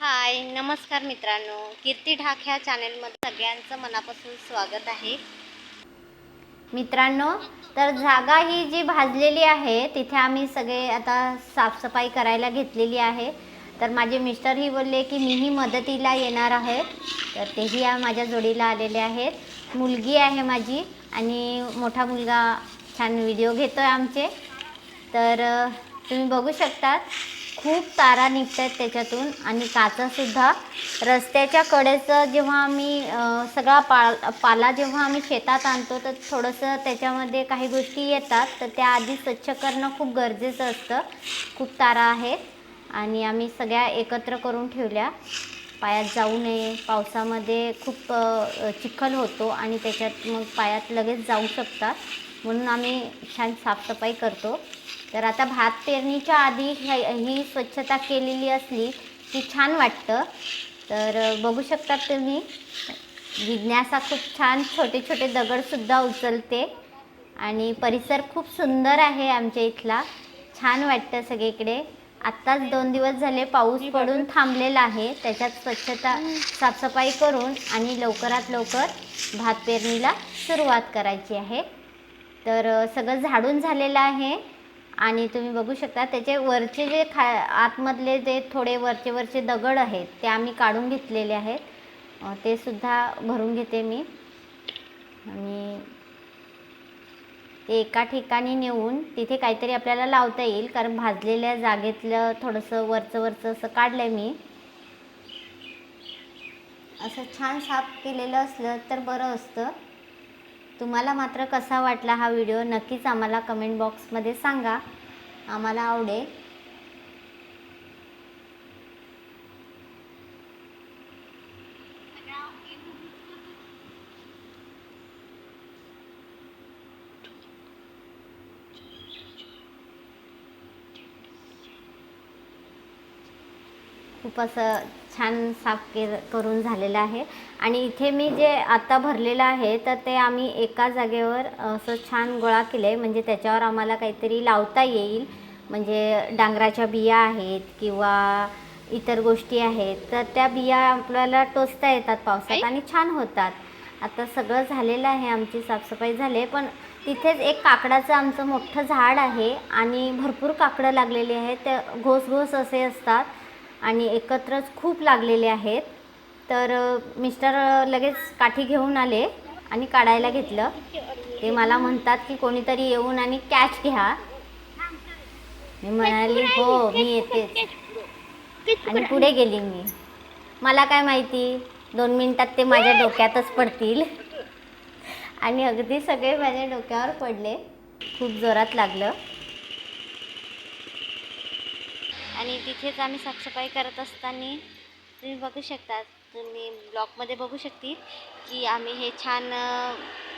हाय नमस्कार मित्रांनो. कीर्ती ढाक ह्या चॅनेलमध्ये सगळ्यांचं मनापासून स्वागत आहे. मित्रांनो तर जागा ही जी भाजलेली आहे तिथे आम्ही सगळे आता साफसफाई करायला घेतलेली आहे. तर माझे मिस्टरही बोलले की मीही मदतीला येणार आहे. तर तेही माझ्या जोडीला आलेले आहेत. मुलगी आहे माझी आणि मोठा मुलगा छान व्हिडिओ घेतो आहे आमचे. तर तुम्ही बघू शकतात. खूप तारा निघतात त्याच्यातून आणि काचासुद्धा रस्त्याच्या कडेचं जेव्हा आम्ही सगळा पाल पाला जेव्हा आम्ही शेतात आणतो तर थोडंसं त्याच्यामध्ये काही गोष्टी येतात तर त्या आधी स्वच्छ करणं खूप गरजेचं असतं. खूप तारा आहेत आणि आम्ही सगळ्या एकत्र करून ठेवल्या. पायात जाऊ नये. पावसामध्ये खूप चिखल होतो आणि त्याच्यात मग पायात लगेच जाऊ शकतात. म्हणून आम्ही छान साफसफाई करतो. तर आता भात पेरणीच्या आधी ही स्वच्छता केलेली असली की छान वाटतं. तर बघू शकतात तुम्ही जिज्ञासा खूप छान छोटे छोटे दगडसुद्धा उचलते आणि परिसर खूप सुंदर आहे आमच्या इथला. छान वाटतं सगळीकडे. आत्ताच दोन दिवस झाले पाऊस पडून थांबलेला आहे. त्याच्यात स्वच्छता साफसफाई करून आणि लवकरात लवकर भात पेरणीला सुरुवात करायची आहे. तर सगळं झाडून झालेलं आहे. आणि तुम्ही बघू शकता त्याचे वरचे जे खा आतमधले जे थोडे वरचे वरचे दगड आहेत ते आम्ही काढून घेतलेले आहेत. ते सुद्धा भरून घेते मी. आणि ते एका ठिकाणी नेऊन तिथे काहीतरी आपल्याला लावता येईल कारण भाजलेल्या जागेतलं थोडंसं वरचं वरचं असं काढलं आहे मी. असं छान साफ केलेलं असलं तर बरं असतं. तुम्हाला मात्र कसा वाटला हा व्हिडिओ नक्कीच आम्हाला कमेंट बॉक्समध्ये सांगा. आम्हाला आवडेल. खूप असं छान साफ के करून झालेलं आहे. आणि इथे मी जे आता भरलेलं आहे तर ते आम्ही एका जागेवर असं छान गोळा केलं आहे म्हणजे त्याच्यावर आम्हाला काहीतरी लावता येईल. म्हणजे डांगराच्या बिया आहेत किंवा इतर गोष्टी आहेत तर त्या बिया आपल्याला टोचता येतात पावसात आणि छान होतात. आता सगळं झालेलं आहे आमची साफसफाई झाली आहे पण तिथेच एक काकडाचं आमचं मोठं झाड आहे आणि भरपूर काकडं लागलेली आहेत. ते घोस घोस असे असतात. आणि एकत्रच खूप लागलेले आहेत. तर मिस्टर लगेच काठी घेऊन आले आणि काढायला घेतलं. ते मला म्हणतात की कोणीतरी येऊन आणि कॅच घ्या. मी म्हणाली हो मी येतेच. आणि पुढे गेली मी. मला काय माहिती दोन मिनिटात ते माझ्या डोक्यातच पडतील. आणि अगदी सगळे माझ्या डोक्यावर पडले. खूप जोरात लागलं. आणि तिथेच आम्ही साफसफाई करत असताना तुम्ही बघू शकता तुम्ही ब्लॉकमध्ये बघू शकतील की आम्ही हे छान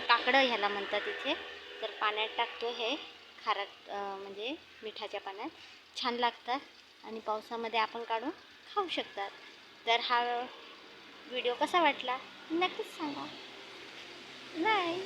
काकडं ह्याला म्हणतात तिथे तर पाण्यात टाकतो हे खारट म्हणजे मिठाच्या पाण्यात. छान लागतात आणि पावसामध्ये आपण काढून खाऊ शकतात. तर हा व्हिडिओ कसा वाटला? नक्कीच सांगा. नाही